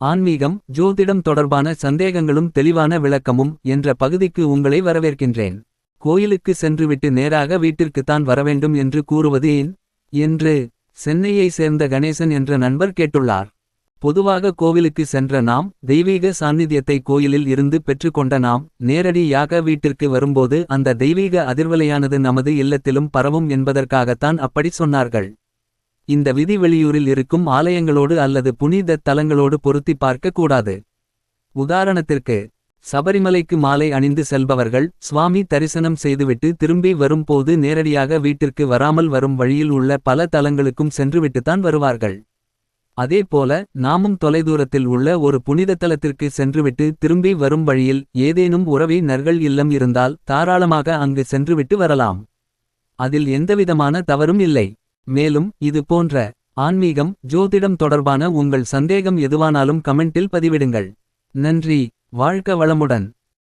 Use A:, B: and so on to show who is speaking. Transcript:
A: ஆன்மீகம் ஜோதிடம் தொடர்பான சந்தேகங்களும் தெளிவான விளக்கமும் என்ற பகுதிக்கு உங்களை வரவேற்கின்றேன். கோயிலுக்கு சென்றுவிட்டு நேராக வீட்டிற்குத்தான் வரவேண்டும் என்று கூறுவது ஏன் என்று சென்னையை சேர்ந்த கணேசன் என்ற நண்பர் கேட்டுள்ளார். பொதுவாக கோவிலுக்கு சென்ற நாம் தெய்வீக சாநித்தியத்தை கோயிலில் இருந்து பெற்றுக்கொண்ட நாம் நேரடியாக வீட்டிற்கு வரும்போது அந்த தெய்வீக அதிர்வலையானது நமது இல்லத்திலும் பரவும் என்பதற்காகத்தான் அப்படி சொன்னார்கள். இந்த விதி வெளியூரில் இருக்கும் ஆலயங்களோடு அல்லது புனித தலங்களோடு பொருத்தி பார்க்கக்கூடாது உதாரணத்திற்கு சபரிமலைக்கு மாலை அணிந்து செல்பவர்கள் சுவாமி தரிசனம் செய்துவிட்டு திரும்பி வரும்போது நேரடியாக வீட்டிற்கு வராமல் வரும் வழியில் உள்ள பல தலங்களுக்கும் சென்றுவிட்டுத்தான் வருவார்கள். அதேபோல நாமும் தொலைதூரத்தில் உள்ள ஒரு புனித தலத்திற்கு சென்றுவிட்டு திரும்பி வரும் வழியில் ஏதேனும் உறவினர்கள் இல்லம் இருந்தால் தாராளமாக அங்கு சென்றுவிட்டு வரலாம். அதில் எந்தவிதமான தவறும் இல்லை. மேலும் இது போன்ற ஆன்மீகம் ஜோதிடம் தொடர்பான உங்கள் சந்தேகம் எதுவானாலும் கமெண்டில் பதிவிடுங்கள். நன்றி வாழ்க வளமுடன்.